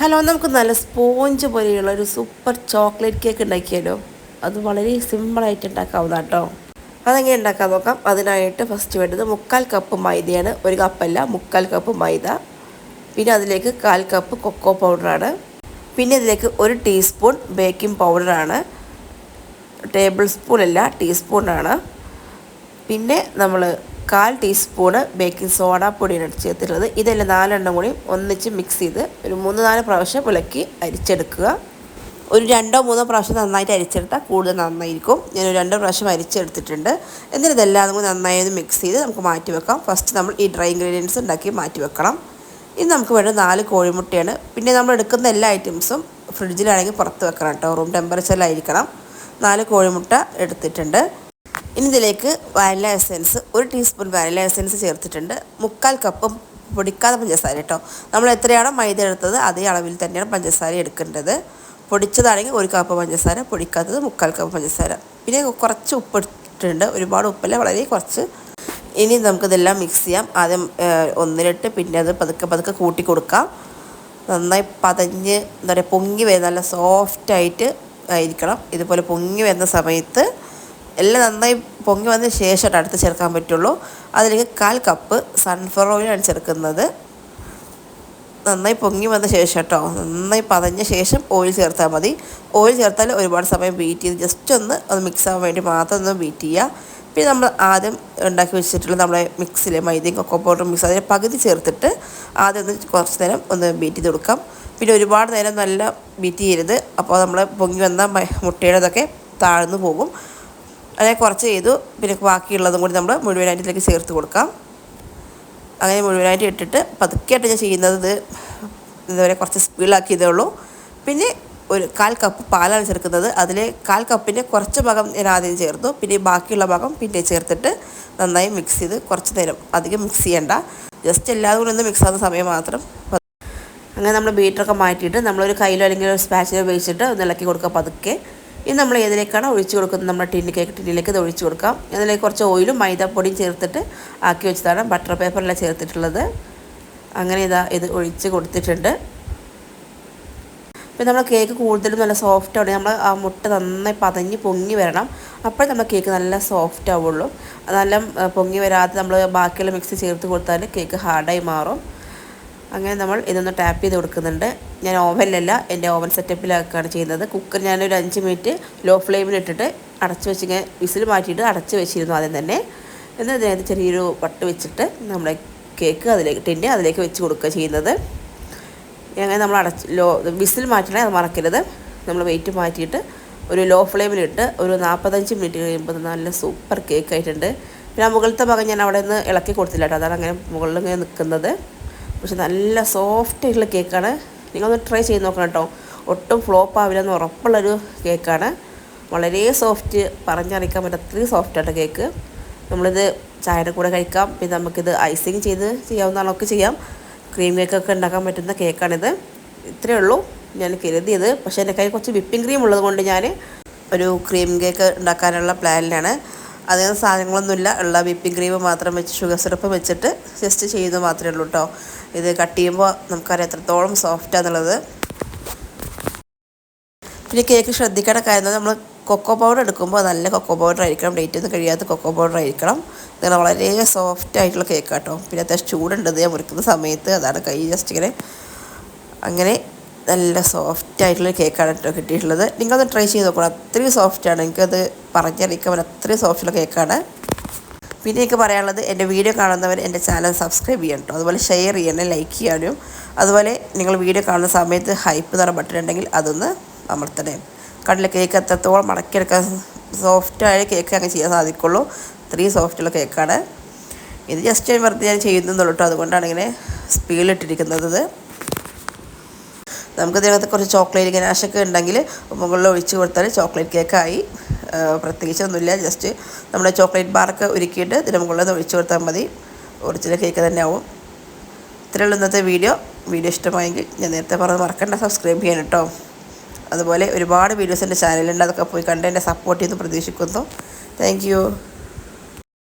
Hello നമുക്ക് നല്ല sponge പോലെയുള്ള ഒരു സൂപ്പർ ചോക്ലേറ്റ് കേക്ക് ഉണ്ടാക്കിയാലോ? അത് വളരെ സിമ്പിളായിട്ട് ഉണ്ടാക്കാവുന്ന കേട്ടോ. അതെങ്ങനെ ഉണ്ടാക്കാൻ നോക്കാം? അതിനായിട്ട് ഫസ്റ്റ് വേണ്ടത് മുക്കാൽ കപ്പ് മൈദയാണ് ഒരു കപ്പല്ല മുക്കാൽ കപ്പ് മൈദ. പിന്നെ അതിലേക്ക് കാൽ കപ്പ് കൊക്കോ പൗഡറാണ് പിന്നെ ഇതിലേക്ക് ഒരു ടീസ്പൂൺ ബേക്കിംഗ് പൗഡറാണ് ടേബിൾ സ്പൂൺ അല്ല ടീസ്പൂണാണ് പിന്നെ നമ്മൾ കാൽ ടീസ്പൂണ് ബേക്കിംഗ് സോഡ പൊടിയാണ് ചേർത്തിട്ടുള്ളത്. ഇതെല്ലാം നാലെണ്ണം കൂടി ഒന്നിച്ച് മിക്സ് ചെയ്ത് ഒരു മൂന്ന് നാല് പ്രാവശ്യം വിളക്കി അരിച്ചെടുക്കുക. ഒരു രണ്ടോ മൂന്നോ പ്രാവശ്യം നന്നായിട്ട് അരിച്ചെടുത്താൽ കൂടുതൽ നന്നായിരിക്കും. ഞാൻ ഒരു രണ്ടോ പ്രാവശ്യം അരിച്ചെടുത്തിട്ടുണ്ട്. എന്നിട്ട് ഇതെല്ലാം കൂടി നന്നായി മിക്സ് ചെയ്ത് നമുക്ക് മാറ്റി വെക്കാം. ഫസ്റ്റ് നമ്മൾ ഈ ഡ്രൈ ഇൻഗ്രീഡിയൻസ് ഉണ്ടാക്കി മാറ്റി വെക്കണം. ഇനി നമുക്ക് വേണ്ട നാല് കോഴിമുട്ടയാണ്. പിന്നെ നമ്മൾ എടുക്കുന്ന എല്ലാ ഐറ്റംസും ഫ്രിഡ്ജിലാണെങ്കിൽ പുറത്ത് വെക്കണം കേട്ടോ. റൂം ടെമ്പറേച്ചറിലായിരിക്കണം നാല് കോഴിമുട്ട എടുത്തിട്ടുണ്ട്. ഇനി ഇതിലേക്ക് വാനില എസെൻസ് ഒരു ടീസ്പൂൺ വാനില എസെൻസ് ചേർത്തിട്ടുണ്ട്. മുക്കാൽ കപ്പ് പൊടിക്കാതെ പഞ്ചസാര കേട്ടോ. നമ്മൾ എത്രയാണോ മൈദ എടുത്തത് അതേ അളവിൽ തന്നെയാണ് പഞ്ചസാര എടുക്കേണ്ടത്. പൊടിച്ചതാണെങ്കിൽ ഒരു കപ്പ് പഞ്ചസാര പൊടിക്കാത്തത് മുക്കാൽ കപ്പ് പഞ്ചസാര. പിന്നെ കുറച്ച് ഉപ്പ് ഇട്ടിട്ടുണ്ട്. ഒരുപാട് ഉപ്പല്ല വളരെ കുറച്ച്. ഇനി നമുക്കിതെല്ലാം മിക്സ് ചെയ്യാം. ആദ്യം ഒന്നിലിട്ട് പിന്നെ അത് പതുക്കെ പതുക്കെ കൂട്ടി കൊടുക്കാം. നന്നായി പതഞ്ഞ് എന്താ പറയുക പൊങ്ങി വരുന്ന നല്ല സോഫ്റ്റായിട്ട് ആയിരിക്കണം. ഇതുപോലെ പൊങ്ങി വരുന്ന സമയത്ത് എല്ലാം നന്നായി പൊങ്ങി വന്ന ശേഷം അടുത്ത് ചേർക്കാൻ പറ്റുള്ളൂ. അതിലേക്ക് കാൽ കപ്പ് സൺഫ്ലവർ ഓയിലാണ് ചേർക്കുന്നത്. നന്നായി പൊങ്ങി വന്ന ശേഷം കേട്ടോ നന്നായി പതഞ്ഞ ശേഷം ഓയിൽ ചേർത്താൽ മതി. ഓയിൽ ചേർത്താൽ ഒരുപാട് സമയം ബീറ്റ് ചെയ്ത് ജസ്റ്റ് ഒന്ന് അത് മിക്സ് ആവാൻ വേണ്ടി മാത്രം ഒന്ന് ബീറ്റ് ചെയ്യുക. പിന്നെ നമ്മൾ ആദ്യം ഉണ്ടാക്കി വെച്ചിട്ടുള്ള നമ്മുടെ മിക്സിൽ മൈദയും കൊക്കോ പൗഡറും മിക്സ് അതിന്റെ പകുതി ചേർത്തിട്ട് ആദ്യം ഒന്ന് കുറച്ച് നേരം ഒന്ന് ബീറ്റ് ചെയ്ത് കൊടുക്കാം. പിന്നെ ഒരുപാട് നേരം നല്ല ബീറ്റ് ചെയ്യരുത്. അപ്പോൾ നമ്മൾ പൊങ്ങി വന്ന മുട്ടയുടെതൊക്കെ താഴ്ന്നു പോകും. അങ്ങനെ കുറച്ച് ചെയ്തു പിന്നെ ബാക്കിയുള്ളതും കൂടി നമ്മൾ മുഴുവനായിട്ട് ഇതിലേക്ക് ചേർത്ത് കൊടുക്കാം. അങ്ങനെ മുഴുവനായിട്ട് ഇട്ടിട്ട് പതുക്കെയായിട്ട് ഞാൻ ചെയ്യുന്നത് ഇത് എന്താ പറയുക കുറച്ച് സ്പീഡിലാക്കിയതേ ഉള്ളൂ. പിന്നെ ഒരു കാൽ കപ്പ് പാലാണ് ചേർക്കുന്നത്. അതിൽ കാൽ കപ്പിന്റെ കുറച്ച് ഭാഗം ഞാൻ ആദ്യം ചേർത്തു. പിന്നെ ബാക്കിയുള്ള ഭാഗം പിന്നെ ചേർത്തിട്ട് നന്നായി മിക്സ് ചെയ്ത് കുറച്ച് നേരം അധികം മിക്സ് ചെയ്യണ്ട. ജസ്റ്റ് എല്ലാതും കൂടി ഒന്ന് മിക്സ് ആകുന്ന സമയം മാത്രം അങ്ങനെ നമ്മൾ ബീറ്ററൊക്കെ മാറ്റിയിട്ട് നമ്മളൊരു കയ്യിലോ അല്ലെങ്കിൽ ഒരു സ്പാച്ചിലോ ഉപയോഗിച്ചിട്ട് ഒന്ന് ഇളക്കി കൊടുക്കുക പതുക്കെ. ഇനി നമ്മൾ ഏതിലേക്കാണ് ഒഴിച്ചു കൊടുക്കുന്നത്? നമ്മുടെ ടിന്നി കേക്ക് ടിന്നിലേക്ക് ഇത് ഒഴിച്ചു കൊടുക്കാം. അതിലേക്ക് കുറച്ച് ഓയിലും മൈദാപ്പൊടിയും ചേർത്തിട്ട് ആക്കി വെച്ചതാണ്. ബട്ടർ പേപ്പറിലാണ് ചേർത്തിട്ടുള്ളത്. അങ്ങനെ ഇതാ ഇത് ഒഴിച്ച് കൊടുത്തിട്ടുണ്ട്. പിന്നെ നമ്മൾ കേക്ക് കൂടുതലും നല്ല സോഫ്റ്റ് ആവണം. നമ്മൾ ആ മുട്ട നന്നായി പതഞ്ഞ് പൊങ്ങി വരണം. അപ്പോൾ നമ്മൾ കേക്ക് നല്ല സോഫ്റ്റ് ആവുള്ളൂ. നല്ല പൊങ്ങി വരാതെ നമ്മൾ ബാക്കിയുള്ള മിക്സ് ചേർത്ത് കൊടുത്താൽ കേക്ക് ഹാർഡായി മാറും. അങ്ങനെ നമ്മൾ ഇതൊന്ന് ടാപ്പ് ചെയ്ത് കൊടുക്കുന്നുണ്ട്. ഞാൻ ഓവനിലല്ല എന്റെ ഓവൻ സെറ്റപ്പിലൊക്കെയാണ് ചെയ്യുന്നത്. കുക്കർ ഞാനൊരു അഞ്ച് മിനിറ്റ് ലോ ഫ്ലെയിമിൽ ഇട്ടിട്ട് അടച്ച് വെച്ചിങ്ങനെ വിസിൽ മാറ്റിയിട്ട് അടച്ച് വെച്ചിരുന്നു ആദ്യം തന്നെ. എന്നിട്ട് ഇതിനകത്ത് ചെറിയൊരു പട്ട് വെച്ചിട്ട് നമ്മുടെ കേക്ക് അതിലേക്ക് ടിന്റെ അതിലേക്ക് വെച്ച് കൊടുക്കുക ചെയ്യുന്നത്. അങ്ങനെ നമ്മൾ അടച്ച് ലോ വിസിൽ മാറ്റണേ അത് മറക്കരുത്. നമ്മൾ വെയിറ്റ് മാറ്റിയിട്ട് ഒരു ലോ ഫ്ലെയിമിലിട്ട് ഒരു നാൽപ്പത്തഞ്ച് മിനിറ്റ് കഴിയുമ്പോൾ നല്ല സൂപ്പർ കേക്ക് ആയിട്ടുണ്ട്. പിന്നെ മുകളിലത്തെ ഭാഗം ഞാൻ അവിടെ നിന്ന് ഇളക്കി കൊടുത്തില്ല കേട്ടോ. അതാണ് അങ്ങനെ മുകളിൽ ഇങ്ങനെ നിൽക്കുന്നത്. പക്ഷെ നല്ല സോഫ്റ്റ് ആയിട്ടുള്ള കേക്കാണ് നിങ്ങളൊന്ന് ട്രൈ ചെയ്ത് നോക്കണം കേട്ടോ. ഒട്ടും ഫ്ലോപ്പ് ആവില്ല എന്ന് ഉറപ്പുള്ളൊരു കേക്കാണ് വളരെ സോഫ്റ്റ് പറഞ്ഞറിയിക്കാൻ അത്രയും സോഫ്റ്റായിട്ട് കേക്ക് നമ്മളിത് ചായയുടെ കൂടെ കഴിക്കാം. പിന്നെ നമുക്കിത് ഐസിങ് ചെയ്ത് ചെയ്യാവുന്നതാണൊക്കെ ചെയ്യാം. ക്രീം കേക്കൊക്കെ ഉണ്ടാക്കാൻ പറ്റുന്ന കേക്കാണിത് ഇത്രയേ ഉള്ളൂ. ഞാൻ കരുതിയത്. പക്ഷേ എന്റെ കയ്യിൽ കുറച്ച് വിപ്പിംഗ് ക്രീം ഉള്ളത് കൊണ്ട് ഞാൻ ഒരു ക്രീം കേക്ക് ഉണ്ടാക്കാനുള്ള പ്ലാനിലാണ് അതിന് സാധനങ്ങളൊന്നുമില്ല. ഉള്ള വിപ്പിംഗ് ക്രീം മാത്രം വെച്ച് ഷുഗർ സിറപ്പ് വെച്ചിട്ട് ജസ്റ്റ് ചെയ്യുന്നത് മാത്രമേ ഉള്ളൂ കേട്ടോ ഇത് കട്ട് ചെയ്യുമ്പോൾ നമുക്കറിയാം എത്രത്തോളം സോഫ്റ്റാന്നുള്ളത് പിന്നെ കേക്ക് ശ്രദ്ധിക്കേണ്ട കാര്യം നമ്മൾ കൊക്കോ പൗഡർ എടുക്കുമ്പോൾ നല്ല കൊക്കോ പൗഡർ ആയിരിക്കണം. ഡേറ്റ് ഒന്നും കഴിയാത്ത കൊക്കോ പൗഡർ ആയിരിക്കണം. നിങ്ങൾ വളരെ സോഫ്റ്റ് ആയിട്ടുള്ള കേക്ക് കേട്ടോ പിന്നെ അത്യാവശ്യം ചൂടുണ്ടത് ഞാൻ മുറിക്കുന്ന സമയത്ത് അതാണ് കൈ ജസ്റ്റ് ഇങ്ങനെ അങ്ങനെ നല്ല സോഫ്റ്റ് ആയിട്ടുള്ള കേക്കാണ് കേട്ടോ കിട്ടിയിട്ടുള്ളത്. നിങ്ങളത് ട്രൈ ചെയ്ത് നോക്കണം. അത്രയും സോഫ്റ്റാണ് എനിക്കത് പറഞ്ഞറിയിക്കാൻ പറ്റും. അത്രയും സോഫ്റ്റുള്ള കേക്കാണ് പിന്നെ എനിക്ക് പറയാനുള്ളത് എന്റെ വീഡിയോ കാണുന്നവർ എന്റെ ചാനൽ സബ്സ്ക്രൈബ് ചെയ്യണം കേട്ടോ അതുപോലെ ഷെയർ ചെയ്യണം ലൈക്ക് ചെയ്യാനും. അതുപോലെ നിങ്ങൾ വീഡിയോ കാണുന്ന സമയത്ത് ഹൈപ്പ് പറഞ്ഞ ബട്ടൺ ഉണ്ടെങ്കിൽ അതൊന്ന് അമർത്തണേ. കടല കേക്ക് എത്രത്തോളം മടക്കിയെടുക്കാൻ സോഫ്റ്റായ കേക്ക് അങ്ങ് ചെയ്യാൻ സാധിക്കുള്ളൂ. അത്രയും സോഫ്റ്റുള്ള കേക്കാണ് ഇത് ജസ്റ്റ് വെറുതെ ഞാൻ ചെയ്യുന്നുള്ളൂ കേട്ടോ അതുകൊണ്ടാണ് ഇങ്ങനെ സ്പീഡിലിട്ടിരിക്കുന്നത് ഇത് നമുക്ക് ഇതിനകത്ത് കുറച്ച് ചോക്ലേറ്റ് ഗനാഷൊക്കെ ഉണ്ടെങ്കിൽ മുകളിൽ ഒഴിച്ച് കൊടുത്താൽ ചോക്ലേറ്റ് കേക്കായി പ്രത്യേകിച്ചൊന്നുമില്ല. ജസ്റ്റ് നമ്മുടെ ചോക്ലേറ്റ് ബാറൊക്കെ ഒരുക്കിയിട്ട് ഇതിന് മുകളിൽ ഒഴിച്ച് കൊടുത്താൽ മതി. ഒറിജിനൽ കേക്ക് തന്നെ ആവും. ഇത്രയുള്ള ഇന്നത്തെ വീഡിയോ വീഡിയോ ഇഷ്ടമായെങ്കിൽ ഞാൻ നേരത്തെ പറഞ്ഞത് മറക്കണ്ട. സബ്സ്ക്രൈബ് ചെയ്യാൻ കേട്ടോ. അതുപോലെ ഒരുപാട് വീഡിയോസ് എന്റെ ചാനലുണ്ട് അതൊക്കെ പോയി കണ്ട് എന്നെ സപ്പോർട്ട് ചെയ്ത് പ്രതീക്ഷിക്കുന്നു. താങ്ക്